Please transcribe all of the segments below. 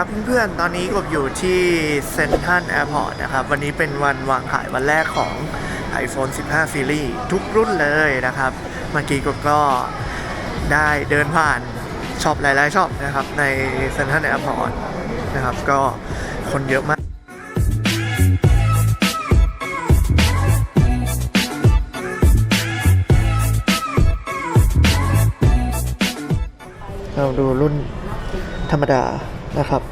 ครับเพื่อนๆ ตอนนี้กบอยู่ที่เซนทรัลแอร์พอร์ตนะครับ วันนี้เป็นวันวางขายวันแรกของ iPhone 15 Series ทุกรุ่นเลยนะครับ เมื่อกี้กบก็ได้เดินผ่านช็อปหลายๆช็อปนะครับ ในเซนทรัลแอร์พอร์ตนะครับ ก็คนเยอะมากเราดูรุ่นธรรมดา นะครับ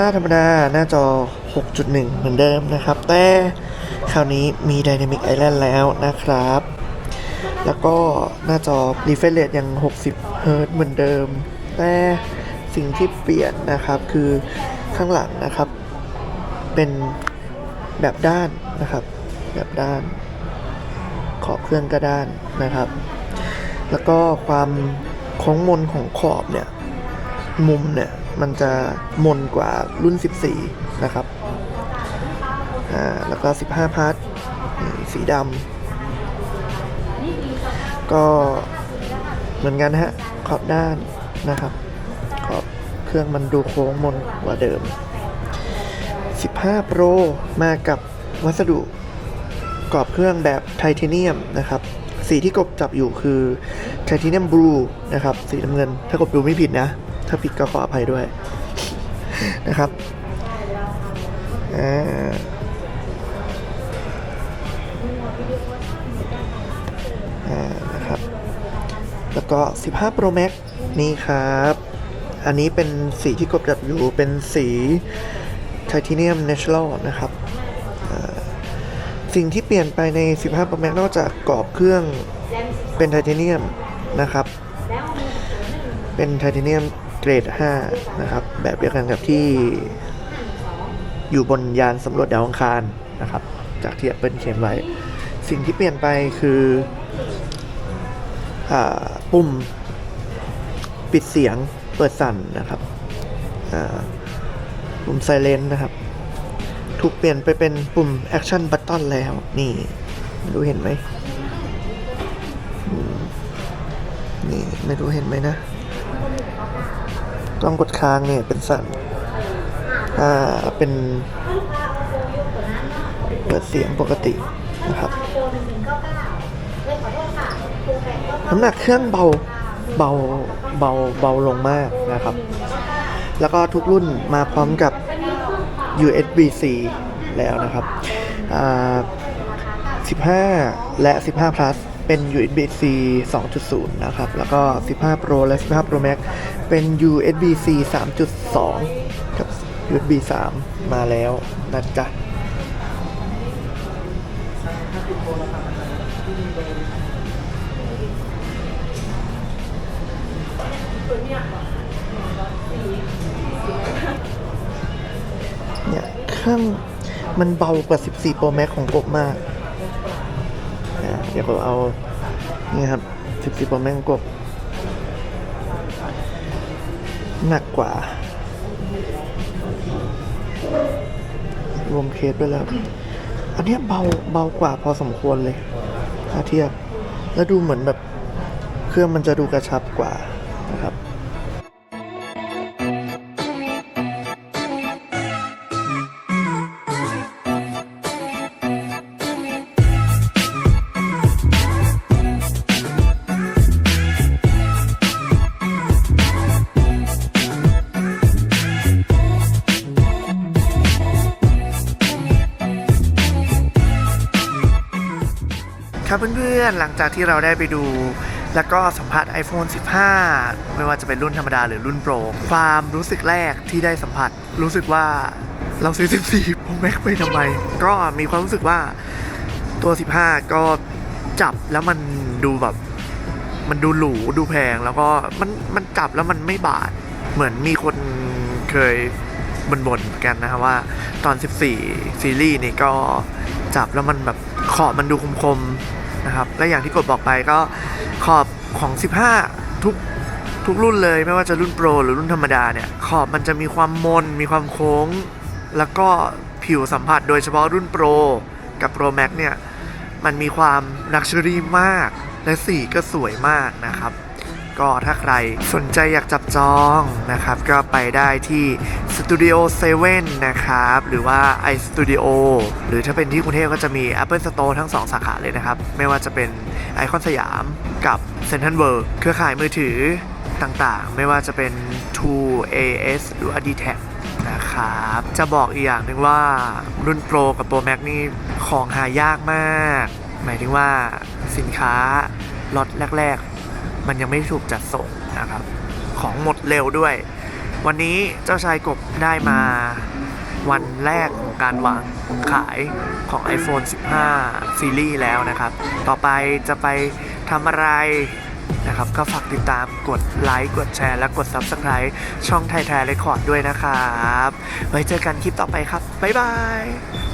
15 ธรรมดา หน้าจอ 6.1 เหมือนเดิมนะครับ แต่คราวนี้มี Dynamic Island แล้วนะครับ แล้วก็หน้าจอ refresh rate ยัง 60 Hz เหมือนเดิม แต่สิ่งที่เปลี่ยนนะครับคือข้างหลังนะครับ เป็นแบบด้านนะครับ แบบด้านขอบเครื่องก็ด้านนะครับ แล้วก็ความโค้งมนของขอบเนี่ย มุมเนี่ย มันจะมนกว่ารุ่น 14 นะครับ อ่า แล้วก็ 15 พาร์ทสีดำก็เหมือนกันฮะ ขอบด้านนะครับ ขอบเครื่องมันดูโค้งมนกว่าเดิม 15 Pro มากับวัสดุกรอบเครื่องแบบไทเทเนียมนะครับ สีที่กบจับอยู่คือไทเทเนียมบลูนะครับ สีน้ำเงิน ถ้ากบดูไม่ผิดนะ ถ้าผิดก็ขออภัยด้วยนะครับอ่านะครับ แล้วก็ 15 Pro Max นี่ครับ อันนี้เป็นสีที่กบจับอยู่เป็นสีไทเทเนียมเนเชอรัลนะครับสิ่งที่เปลี่ยนไปใน 15 Pro Max นอกจากกรอบเครื่องเป็นไทเทเนียมนะครับ เป็นไทเทเนียม เกรด 5 นะครับ แบบเดียวกันกับที่อยู่บนยานสำรวจดาวอังคารนะครับ จากที่ Apple เขียนไว้ สิ่งที่เปลี่ยนไปคืออปุ่มปิดเสียงเปิดสั่นนะครับปุ่มไซเลนนะครับ ถูกเปลี่ยนไปเป็นปุ่ม Action Button แล้ว นี่ไม่รู้เห็นไหมอืมนี่ ไม่รู้เห็นไหมนะ ต้องกดค้างเนี่ยเป็นสั่นอ่าเป็นเปิดเสียงปกตินะครับน้ำหนักเครื่องเบาเบาเบาเบาลงมากนะครับ แล้วก็ทุกรุ่นมาพร้อมกับ USB-C แล้วนะครับ 15 และ 15 plus เป็น USB-C 2.0 นะครับ แล้วก็ 15 Pro และ 15 Pro Max เป็น USB-C 3.2 กับ USB 3 มาแล้วนะจ๊ะเนี่ยเครื่องมันเบากว่า 14 Pro Max ของกบมาก เดี๋ยวผมเอา นี่ครับชิปปี้บอลแมงกบหนักกว่า รวมเคสไปแล้ว อันนี้เบาเบากว่าพอสมควรเลยถ้าเทียบ แล้วดูเหมือนแบบ เครื่องมันจะดูกระชับกว่านะครับ ครับเพื่อนๆ หลังจากที่เราได้ไปดู แล้วก็สัมผัส iPhone 15 ไม่ว่าจะเป็นรุ่นธรรมดาหรือรุ่นโปร ความรู้สึกแรกที่ได้สัมผัส รู้สึกว่าเราซื้อ 14 Pro Max ไปทำไม ก็มีความรู้สึกว่าตัว 15 ก็จับแล้วมันดูแบบ มันดูหรูดูแพงแล้วก็มันมันจับแล้วมันไม่บาด เหมือนมีคนเคยบ่นๆกันนะครับว่าตอน 14 ซีรีส์นี่ก็จับแล้วมันแบบขอบมันดูคมๆ นะครับ และอย่างที่กดบอกไปก็ขอบของ 15 ทุกทุกรุ่นเลยไม่ว่าจะรุ่นโปรหรือรุ่นธรรมดาเนี่ย ขอบมันจะมีความมน มีความโค้ง แล้วก็ผิวสัมผัสโดยเฉพาะรุ่นโปรกับโปรแม็กเนี่ย มันมีความลักชัวรี่มาก และสีก็สวยมากนะครับ ก็ถ้าใครสนใจอยากจับจองนะครับ ก็ไปได้ที่ Studio 7 นะครับ หรือว่า iStudio หรือถ้าเป็นที่กรุงเทพก็จะมี Apple Store ทั้ง 2 สาขาเลยนะครับ ไม่ว่าจะเป็นไอคอนสยามกับ Central World เครือข่ายมือถือต่างๆ ไม่ว่าจะเป็น True AS หรือว่า d t a c นะครับ จะบอกอีกอย่างหนึ่งว่ารุ่นโปรกับโปรแม็กนี่ของหายากมาก หมายถึงว่าสินค้าล็อตแรก ๆ มันยังไม่ถูกจัดส่งนะครับ ของหมดเร็วด้วย วันนี้เจ้าชายกบได้มาวันแรกของการวางขายของ iPhone 15 ซีรีส์แล้วนะครับ ต่อไปจะไปทำอะไรนะครับ ก็ฝากติดตามกดไลค์ กดแชร์ และกด Subscribe ช่องไทยแทยเรคคอร์ดด้วยนะครับ ไว้เจอกันคลิปต่อไปครับ บ๊ายบาย